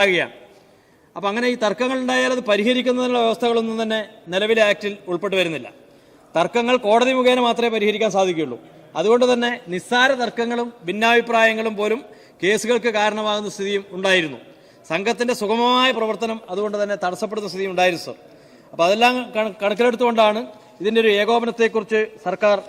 ഉണ്ടാകുകയാണ് അപ്പം അങ്ങനെ ഈ തർക്കങ്ങൾ ഉണ്ടായാൽ അത് പരിഹരിക്കുന്നതിനുള്ള വ്യവസ്ഥകളൊന്നും തന്നെ നിലവിലെ ആക്ടിൽ ഉൾപ്പെട്ട് വരുന്നില്ല. തർക്കങ്ങൾ കോടതി മുഖേന മാത്രമേ പരിഹരിക്കാൻ സാധിക്കുകയുള്ളൂ. അതുകൊണ്ട് തന്നെ നിസ്സാര തർക്കങ്ങളും ഭിന്നാഭിപ്രായങ്ങളും പോലും കേസുകൾക്ക് കാരണമാകുന്ന സ്ഥിതിയും ഉണ്ടായിരുന്നു. സംഘത്തിന്റെ സുഗമമായ പ്രവർത്തനം അതുകൊണ്ട് തന്നെ തടസ്സപ്പെടുന്ന സ്ഥിതി ഉണ്ടായിരുന്നു സർ. അപ്പോൾ അതെല്ലാം കണ- കണക്കിലെടുത്തുകൊണ്ടാണ് ഇതിന്റെ ഒരു ഏകോപനത്തെക്കുറിച്ച് സർക്കാർ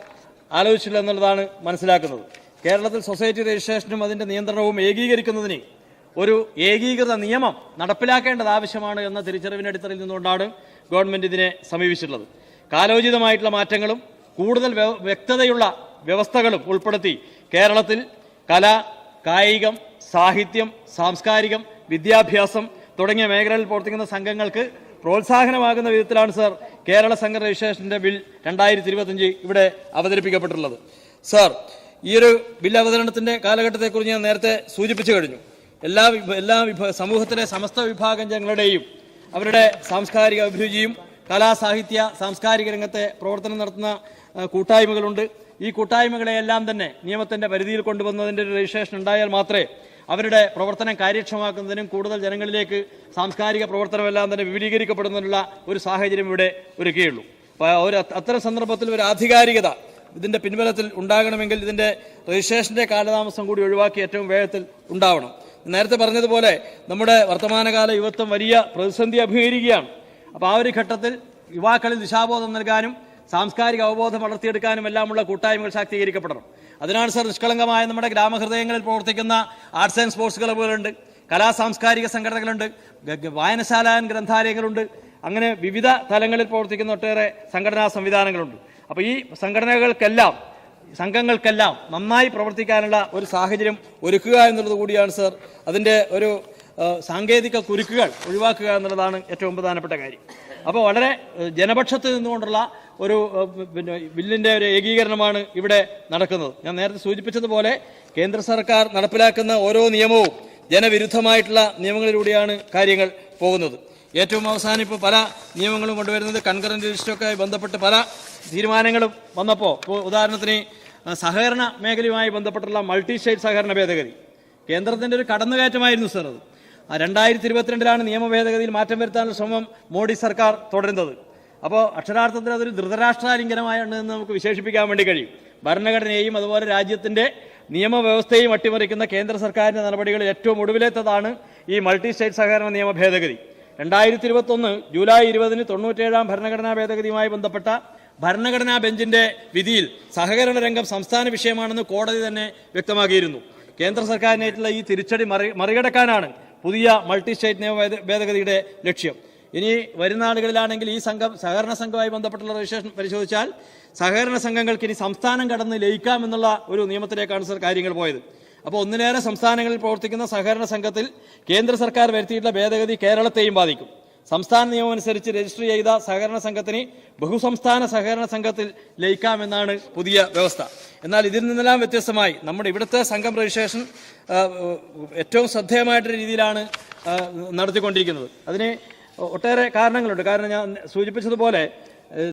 ആലോചിച്ചില്ല എന്നുള്ളതാണ് മനസ്സിലാക്കുന്നത്. കേരളത്തിൽ സൊസൈറ്റി രജിസ്ട്രേഷനും അതിന്റെ നിയന്ത്രണവും ഏകീകരിക്കുന്നതിന് ഒരു ഏകീകൃത നിയമം നടപ്പിലാക്കേണ്ടത് ആവശ്യമാണ് എന്ന തിരിച്ചറിവിന് അടിത്തറയിൽ നിന്നുകൊണ്ടാണ് ഗവൺമെന്റ് ഇതിനെ സമീപിച്ചിട്ടുള്ളത്. കാലോചിതമായിട്ടുള്ള മാറ്റങ്ങളും കൂടുതൽ വ്യ- വ്യക്തതയുള്ള വ്യവസ്ഥകളും ഉൾപ്പെടുത്തി കേരളത്തിൽ കല കായികം സാഹിത്യം സാംസ്കാരികം വിദ്യാഭ്യാസം തുടങ്ങിയ മേഖലകളിൽ പ്രവർത്തിക്കുന്ന സംഘങ്ങൾക്ക് പ്രോത്സാഹനമാകുന്ന വിധത്തിലാണ് സർ കേരള സംഘ രജിസ്ട്രേഷന്റെ ബിൽ രണ്ടായിരത്തി ഇരുപത്തഞ്ച് ഇവിടെ അവതരിപ്പിക്കപ്പെട്ടിട്ടുള്ളത്. സർ ഈ ഒരു ബിൽ അവതരണത്തിന്റെ കാലഘട്ടത്തെക്കുറിച്ച് ഞാൻ നേരത്തെ സൂചിപ്പിച്ചു കഴിഞ്ഞു. എല്ലാ എല്ലാ വിഭ സമൂഹത്തിലെ സമസ്ത വിഭാഗം ജനങ്ങളുടെയും അവരുടെ സാംസ്കാരിക അഭിരുചിയും കലാസാഹിത്യ സാംസ്കാരിക രംഗത്തെ പ്രവർത്തനം നടത്തുന്ന കൂട്ടായ്മകളുണ്ട്. ഈ കൂട്ടായ്മകളെയെല്ലാം തന്നെ നിയമത്തിന്റെ പരിധിയിൽ കൊണ്ടുവന്നതിന്റെ ഒരു രജിസ്ട്രേഷൻ ഉണ്ടായാൽ മാത്രമേ അവരുടെ പ്രവർത്തനം കാര്യക്ഷമമാക്കുന്നതിനും കൂടുതൽ ജനങ്ങളിലേക്ക് സാംസ്കാരിക പ്രവർത്തനമെല്ലാം തന്നെ വിപുലീകരിക്കപ്പെടുന്നതിനുള്ള ഒരു സാഹചര്യം ഇവിടെ ഒരുക്കുകയുള്ളൂ അപ്പോൾ ഒരു അത്തരം സന്ദർഭത്തിൽ ഒരു ആധികാരികത ഇതിന്റെ പിൻബലത്തിൽ ഉണ്ടാകണമെങ്കിൽ ഇതിന്റെ രജിസ്ട്രേഷന്റെ കാലതാമസം കൂടി ഒഴിവാക്കി ഏറ്റവും വേഗത്തിൽ ഉണ്ടാവണം. നേരത്തെ പറഞ്ഞതുപോലെ നമ്മുടെ വർത്തമാനകാല യുവത്വം വലിയ പ്രതിസന്ധി അഭിമുഖീകരിക്കുകയാണ്. അപ്പോൾ ആ ഒരു ഘട്ടത്തിൽ യുവാക്കളിൽ ദിശാബോധം നൽകാനും സാംസ്കാരിക അവബോധം വളർത്തിയെടുക്കാനും എല്ലാമുള്ള കൂട്ടായ്മകൾ ശാക്തീകരിക്കപ്പെടണം. അതിനാണ് സർ നിഷ്കളങ്കമായ നമ്മുടെ ഗ്രാമഹൃദയങ്ങളിൽ പ്രവർത്തിക്കുന്ന ആർട്സ് ആൻഡ് സ്പോർട്സ് ക്ലബ്ബുകളുണ്ട്. കലാ സാംസ്കാരിക സംഘടനകളുണ്ട്. വായനശാല ഗ്രന്ഥാലയങ്ങളുണ്ട്. അങ്ങനെ വിവിധ തലങ്ങളിൽ പ്രവർത്തിക്കുന്ന ഒട്ടേറെ സംഘടനാ സംവിധാനങ്ങളുണ്ട്. അപ്പോൾ ഈ സംഘടനകൾക്കെല്ലാം സംഘങ്ങൾക്കെല്ലാം നന്നായി പ്രവർത്തിക്കാനുള്ള ഒരു സാഹചര്യം ഒരുക്കുക എന്നുള്ളത് കൂടിയാണ് സർ. അതിന്റെ ഒരു സാങ്കേതിക കുരുക്കുകൾ ഒഴിവാക്കുക എന്നുള്ളതാണ് ഏറ്റവും പ്രധാനപ്പെട്ട കാര്യം. അപ്പോൾ വളരെ ജനപക്ഷത്ത് നിന്നുകൊണ്ടുള്ള ഒരു പിന്നെ ബില്ലിന്റെ ഒരു ഏകീകരണമാണ് ഇവിടെ നടക്കുന്നത്. ഞാൻ നേരത്തെ സൂചിപ്പിച്ചതുപോലെ കേന്ദ്ര സർക്കാർ നടപ്പിലാക്കുന്ന ഓരോ നിയമവും ജനവിരുദ്ധമായിട്ടുള്ള നിയമങ്ങളിലൂടെയാണ് കാര്യങ്ങൾ പോകുന്നത്. ഏറ്റവും അവസാനം ഇപ്പോൾ പല നിയമങ്ങളും കൊണ്ടുവരുന്നത് കൺകറന്റ് രജിസ്റ്ററൊക്കെ ബന്ധപ്പെട്ട് പല തീരുമാനങ്ങളും വന്നപ്പോൾ ഇപ്പോൾ ഉദാഹരണത്തിന് സഹകരണ മേഖലയുമായി ബന്ധപ്പെട്ടുള്ള മൾട്ടി സ്റ്റേറ്റ് സഹകരണ ഭേദഗതി. കേന്ദ്രത്തിന്റെ ഒരു കടന്നുകയറ്റമായിരുന്നു സർ അത്. രണ്ടായിരത്തി ഇരുപത്തിരണ്ടിലാണ് നിയമ ഭേദഗതിയിൽ മാറ്റം വരുത്താനുള്ള ശ്രമം മോഡി സർക്കാർ തുടരുന്നത്. അപ്പോൾ അക്ഷരാർത്ഥത്തിൽ അതൊരു ധൃതരാഷ്ട്രാലിംഗനമായാണ് എന്ന് നമുക്ക് വിശേഷിപ്പിക്കാൻ വേണ്ടി കഴിയും. ഭരണഘടനയെയും അതുപോലെ രാജ്യത്തിന്റെ നിയമവ്യവസ്ഥയും അട്ടിമറിക്കുന്ന കേന്ദ്ര സർക്കാരിന്റെ നടപടികളിൽ ഏറ്റവും ഒടുവിലേത്തതാണ് ഈ മൾട്ടി സ്റ്റേറ്റ് സഹകരണ നിയമ ഭേദഗതി. രണ്ടായിരത്തി ഇരുപത്തൊന്ന് ജൂലൈ ഇരുപതിന് തൊണ്ണൂറ്റേഴാം ഭരണഘടനാ ഭേദഗതിയുമായി ബന്ധപ്പെട്ട ഭരണഘടനാ ബെഞ്ചിന്റെ വിധിയിൽ സഹകരണ രംഗം സംസ്ഥാന വിഷയമാണെന്ന് കോടതി തന്നെ വ്യക്തമാക്കിയിരുന്നു. കേന്ദ്ര സർക്കാരിനായിട്ടുള്ള ഈ തിരിച്ചടി മറി മറികടക്കാനാണ് പുതിയ മൾട്ടി സ്റ്റേറ്റ് നിയമ ഭേദഗതിയുടെ ലക്ഷ്യം. ഇനി വരുന്ന ആളുകളിലാണെങ്കിൽ ഈ സംഘം സഹകരണ സംഘവുമായി ബന്ധപ്പെട്ടുള്ള രജിസ്ട്രേഷൻ പരിശോധിച്ചാൽ സഹകരണ സംഘങ്ങൾക്ക് ഇനി സംസ്ഥാനം കടന്ന് ലയിക്കാം എന്നുള്ള ഒരു നിയമത്തിലേക്കാണ് സർ കാര്യങ്ങൾ പോയത്. അപ്പോൾ ഒന്നിലേറെ സംസ്ഥാനങ്ങളിൽ പ്രവർത്തിക്കുന്ന സഹകരണ സംഘത്തിൽ കേന്ദ്ര സർക്കാർ വരുത്തിയിട്ടുള്ള ഭേദഗതി കേരളത്തെയും ബാധിക്കും. സംസ്ഥാന നിയമം അനുസരിച്ച് രജിസ്റ്റർ ചെയ്ത സഹകരണ സംഘത്തിന് ബഹുസംസ്ഥാന സഹകരണ സംഘത്തിൽ ലയിക്കാമെന്നാണ് പുതിയ വ്യവസ്ഥ. എന്നാൽ ഇതിൽ നിന്നെല്ലാം വ്യത്യസ്തമായി നമ്മുടെ ഇവിടുത്തെ സംഘം രജിസ്ട്രേഷൻ ഏറ്റവും ശ്രദ്ധേയമായിട്ടൊരു രീതിയിലാണ് നടത്തിക്കൊണ്ടിരിക്കുന്നത്. അതിന് ഒട്ടേറെ കാരണങ്ങളുണ്ട്. കാരണം ഞാൻ സൂചിപ്പിച്ചതുപോലെ